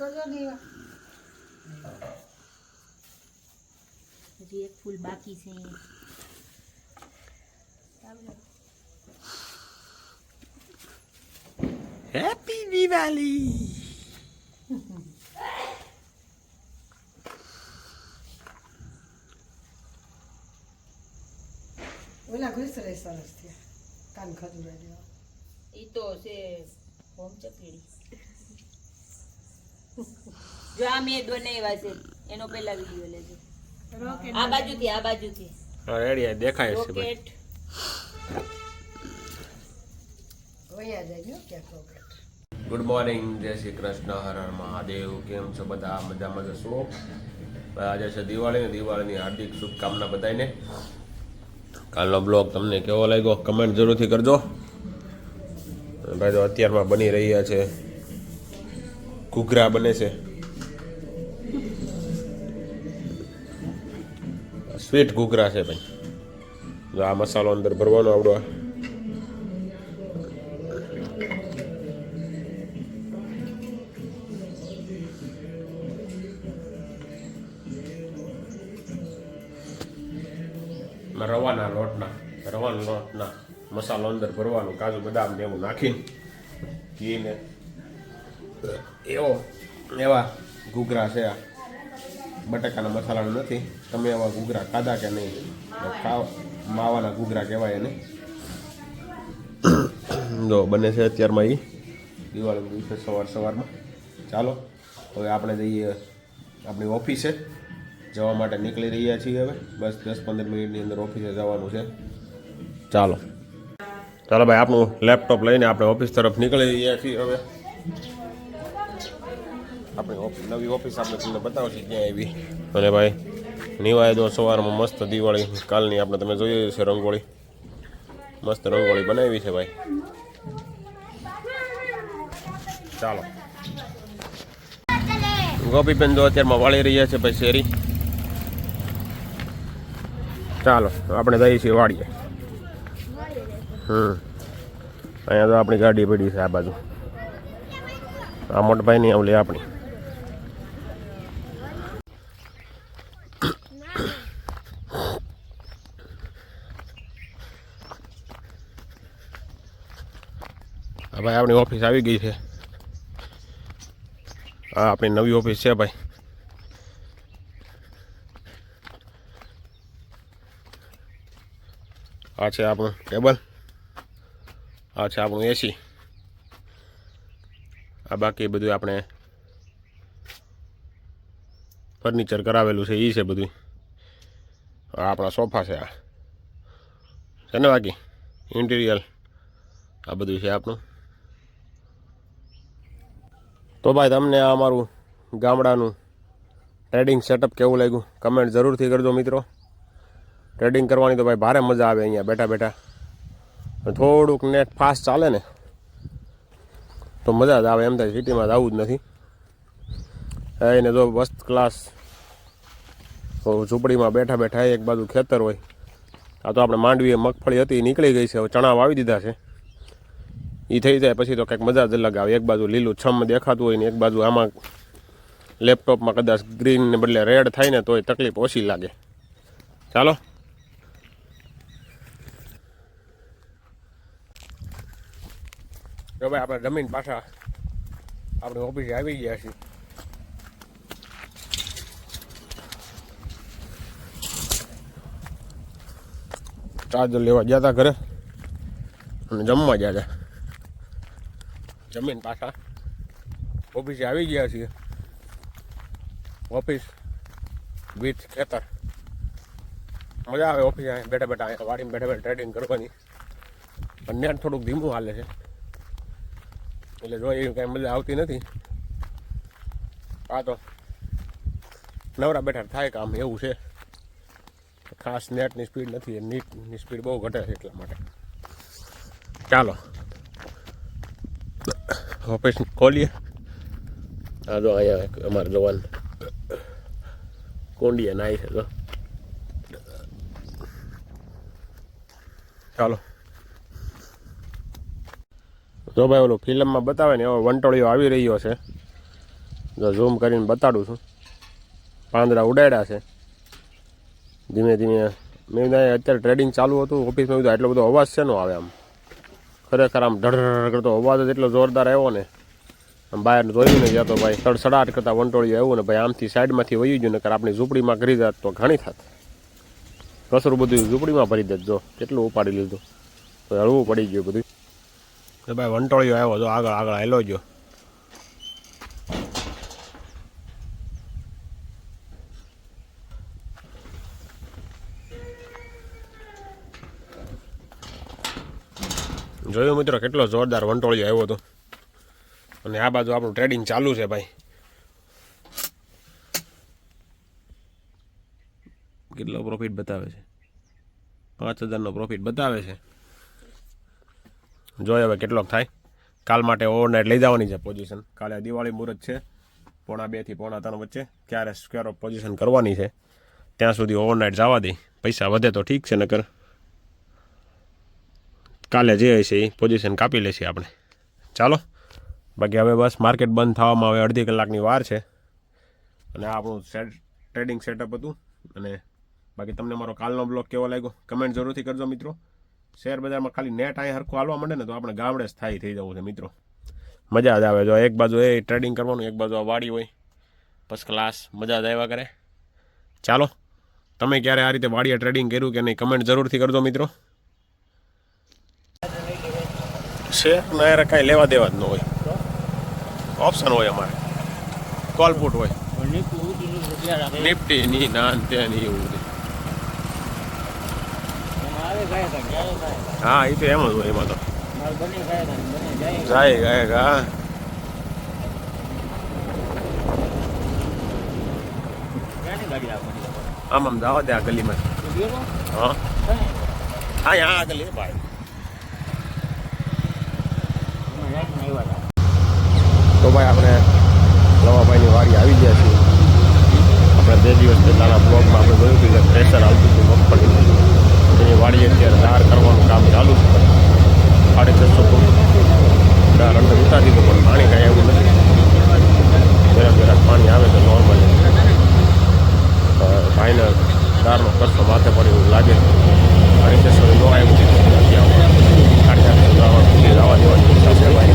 તો જો ને હજી એક ફૂલ બાકી છે. હેપી દિવાળી ઓલા ઘુસરે સરસ થયા. કાન ખજુરા જેવા એ તો છે હોમ ચકડી જો આ મેં બનાવ્યા છે એનો પહેલા વીડિયો લેજો. આ બાજુથી આ બાજુથી. રેડી દેખાય છે ભાઈ. રોકેટ ઓયા જાય કે રોકેટ ગુડ મોર્નિંગ જય શ્રી કૃષ્ણ હર હર મહાદેવ. કેમ છો બધા? મજામાં જશો આજે છે દિવાળી ને દિવાળીની હાર્દિક શુભકામના બધાને કાલનો બ્લોગ તમને કેવો લાગ્યો? કમેન્ટ જરૂરથી કરજો. ભાઈ તો અત્યારમાં બની રહ્યા છે ઘૂઘરા બને છે સ્વીટ ઘૂઘરા છે ભાઈ જો આ મસાલો અંદર ભરવાનો આવડો રવાના લોટના રવાના લોટના મસાલો અંદર ભરવાનું કાજુ બદામ ને એવું નાખીને ઘી ને એવો એવા ઘૂઘરા છે આ. બટાકાના મસાલાનું નથી. તમે એવા ઘૂઘરા ખાધા કે નહીં? ખાવ માવાના ઘૂઘરા કહેવાય એને. જો બને છે અત્યારમાં એ દિવાળી દિવસે સવાર સવારમાં. ચાલો હવે આપણે જઈએ આપણી ઓફિસે. જવા માટે નીકળી રહ્યા છીએ હવે. બસ દસ પંદર મિનિટની અંદર ઓફિસે જવાનું છે. ચાલો. ચાલો ભાઈ આપણું લેપટોપ લઈને આપણે ઓફિસ તરફ નીકળી રહ્યા છીએ હવે. આપણી નવી ઓફિસ આપણે તમને બતાવશું ક્યાં આવી. અને ભાઈ, નિવાય દો સવારમાં મસ્ત દિવાળી, કાલની આપણે તમે જોઈએ છે રંગોળી. મસ્ત રંગોળી બનાવી છે ભાઈ. ચાલો. ગોપીબેન જો અત્યારમાં વાળી રહ્યા છે ભાઈ શેરી. ચાલો, આપણે જઈએ છીએ વાળીએ હમ. અહીંયા તો આપણી ગાડી પડી છે આ બાજુ. આ મોટભાઈ નહીં આવલી આપણી. હા ભાઈ, આપણી ઓફિસ આવી ગઈ છે. આ આપણી નવી ઓફિસ છે ભાઈ. આ છે આપણું ટેબલ. આ છે આપણું એસી આ બાકી બધું આપણે ફર્નિચર કરાવેલું છે એ છે બધું આ આપણા સોફા છે આ. છે ને બાકી? ઇન્ટિરિયર આ બધું છે આપણું. તો ભાઈ, તમને આ અમારું ગામડાનું ટ્રેડિંગ સેટઅપ કેવું લાગ્યું? કમેન્ટ જરૂરથી કરજો મિત્રો. ટ્રેડિંગ કરવાની તો ભાઈ ભારે મજા આવે અહીંયા બેઠા બેઠા. થોડુંક નેટ ફાસ્ટ ચાલે ને, તો મજા જ આવે એમ થાય સિટીમાં જ આવું જ નથી. એને જો ફર્સ્ટ ક્લાસ ઝૂંપડીમાં બેઠા બેઠા એક બાજુ ખેતર હોય. આ તો આપણે માંડવીએ મગફળી હતી નીકળી ગઈ છે. હવે ચણા વાવી દીધા છે. એ થઈ જાય, પછી તો કંઈક મજા જ અલગ આવે. એક બાજુ લીલું છમ દેખાતું હોય ને એક બાજુ આમાં લેપટોપમાં કદાચ ગ્રીન ને બદલે રેડ થાય ને તોય તકલીફ ઓછી લાગે. ચાલો. જો ભાઈ આપણે જમીન પાછા આપણે ઓફિસે આવી ગયા છીએ. ચાર્જર લેવા ગયા હતા ઘરે. અને જમવા ગયા હતા જમીન પાછા ઓફિસે આવી ગયા છીએ. ઓફિસ વિથ ખેતર. મજા આવે ઓફિસે બેઠા બેઠા વાડીમાં બેઠા બેઠા ટ્રેડિંગ કરવાની. પણ નેટ થોડુંક ધીમું હાલે છે. એટલે જો એવી કાંઈ મજા આવતી નથી. આ તો નવરા બેઠા થાય કામ એવું છે. ખાસ નેટની સ્પીડ નથી નીટની સ્પીડ બહુ ઘટે છે એટલા માટે. ચાલો. ઓફિસ ખોલીએ. આ જો અહીંયા અમારે જવાન કોંડીએ નાઈ છે તો ચાલો. જો ભાઈ ઓલું ફિલ્મમાં બતાવે ને એવો વંટોળીઓ આવી રહ્યો છે. જો ઝૂમ કરીને બતાડું છું. પાંદડા ઉડાડ્યા છે. ધીમે ધીમે મેં અત્યારે ટ્રેડિંગ ચાલુ હતું ઓફિસમાં બધું એટલો બધો અવાજ છે નો આવે આમ? ખરેખર આમ ઢળ કરતો અવાજ જ એટલો જોરદાર આવ્યો ને. આમ બહાર જોયું ને જતો ભાઈ સડસડાટ કરતા વંટોળિયું આવ્યું ને ભાઈ આમથી સાઈડમાંથી વહી ગયું, નકર આપણી ઝૂંપડીમાં કરી જાત તો ઘણી થાત. કસરું બધું ઝૂંપડીમાં ભરી દેત જો, કેટલું ઉપાડી લીધું. તો હળવું પડી ગયું બધું. ભાઈ વંટોળિયો આવ્યો, જો આગળ આગળ હેલો ગયો. જોયું મિત્રો, કેટલો જોરદાર વંટોળિયો આવ્યો હતો. અને આ બાજુ આપણું ટ્રેડિંગ ચાલુ છે ભાઈ. કેટલો પ્રોફિટ બતાવે છે? પાંચ હજારનો પ્રોફિટ બતાવે છે. જોઈએ હવે કેટલોક થાય. કાલ માટે ઓવરનાઇટ લઈ જવાની છે પોઝિશન કાલે દિવાળી મુહૂર્ત છે. પોણા બેથી પોણા ત્રણ વચ્ચે ક્યારે સ્ક્વેર ઓફ પોઝિશન કરવાની છે. ત્યાં સુધી ઓવરનાઇટ જવા દઈ પૈસા વધે તો ઠીક છે નકર. કાલે જે હશે એ પોઝિશન કાપી લેશે આપણે. ચાલો. બાકી હવે બસ માર્કેટ બંધ થવામાં હવે અડધી કલાકની વાર છે. અને આ આપણું સેટ ટ્રેડિંગ સેટઅપ હતું. અને બાકી તમને મારો કાલનો બ્લોગ કેવો લાગ્યો? કમેન્ટ જરૂરથી કરજો મિત્રો. શેર બજારમાં ખાલી નેટ અહીં હરખું હાલવા માંડે ને તો આપણે ગામડે સ્થાયી થઈ જવું છે મિત્રો. મજા જ આવે જો એક બાજુ એ ટ્રેડિંગ કરવાનું, એક બાજુ આ વાડી હોય. ફર્સ્ટ ક્લાસ મજા જ આવ્યા કરે. ચાલો. તમે ક્યારે આ રીતે વાડીએ ટ્રેડિંગ કર્યું કે નહીં કમેન્ટ જરૂરથી કરજો મિત્રો. શેર ના યાર કાંઈ લેવા દેવા જ ન હોય. ઓપ્શન હોય અમારે. કોલ પુટ હોય. નિફ્ટી ની ના તે ની એવું હા એ તો એમ જ હોય એમાં તો. જાય ગાય ગા આમ આમ જાવા દે આ ગલીમાં. હા. હા હા આ ગલી ભાઈ. તો ભાઈ આપણે લવાભાઈની વાડી આવી ગયા છીએ. આપણે બે દિવસ પહેલાંના બ્લોગમાં આપણે જોયું કે પ્રેશર આવતું હતું મગફળીનું. એની વાડીએ અત્યારે દાર કરવાનું કામ ચાલુ છે. સાડી છસો દાર અંદર ઉતારી દીધું, પણ પાણી કાંઈ એવું નથી. જરાક જરાક પાણી આવે તો નોર્મલ ભાઈને દારનો કરશો માથે પડે એવું લાગે. સાડી છસો નો આવ્યું છે સાડી આઠસો જવા સુધી જવા દેવાની ઈચ્છા છે ભાઈ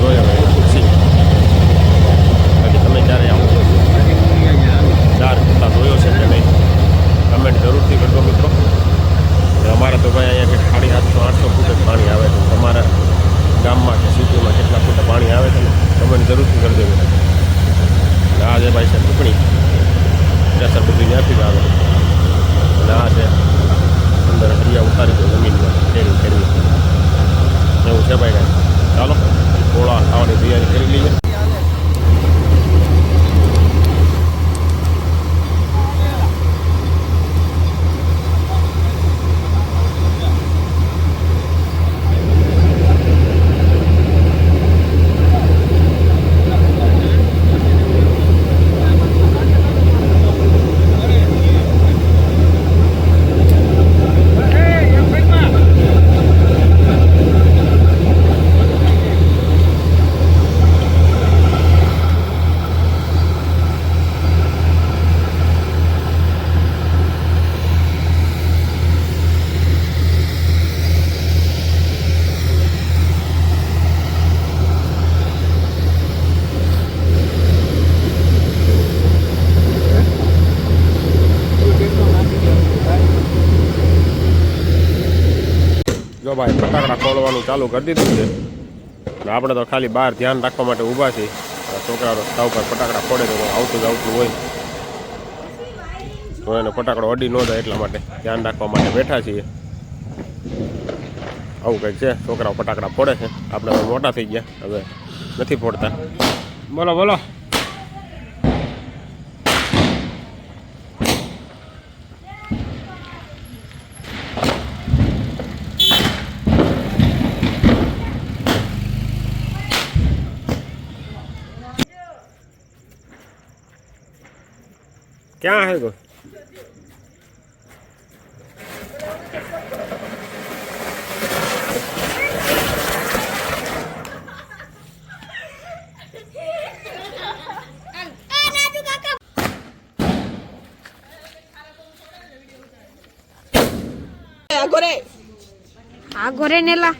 જોઈએ હવે એને ખુશી બાકી તમે ક્યારે આવો ચાર કરતા જોયો છે કે નહીં કમેન્ટ જરૂરથી કરજો મિત્રો અને અમારે તો ભાઈ અહીંયા કે સાડી આઠસો આઠસો ફૂટ જ પાણી આવે છે તમારા ગામમાં કે સિટીમાં કેટલા ફૂટ પાણી આવે છે ને કરજો અને આ જે ભાઈ છે ટુકડી પ્રેશર ત્યાંથી જ આવે અને આ છે અંદર હરિયા ઉતારી દો જમીનમાં ફેરવી ફેરવી એવું છે ભાઈ ચાલો, ગોળા ખાવાની તૈયારી કરી લઈએ જો ભાઈ ફટાકડા ખોલવાનું ચાલુ કરી દીધું છે. આપણે તો ખાલી બહાર ધ્યાન રાખવા માટે ઊભા છીએ. છોકરાઓ રસ્તા ઉપર ફટાકડા ફોડે તો આવતું જ આવતું હોય. તો એને ફટાકડો અડી ન જાય એટલા માટે ધ્યાન રાખવા માટે બેઠા છીએ. આવું કંઈક છે, છોકરાઓ ફટાકડા ફોડે છે. આપણે મોટા થઈ ગયા, હવે નથી ફોડતા. બોલો બોલો. ક્યાં હે ગો agore agore nela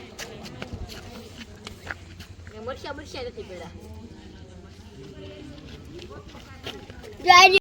ya murcia murcia da tibira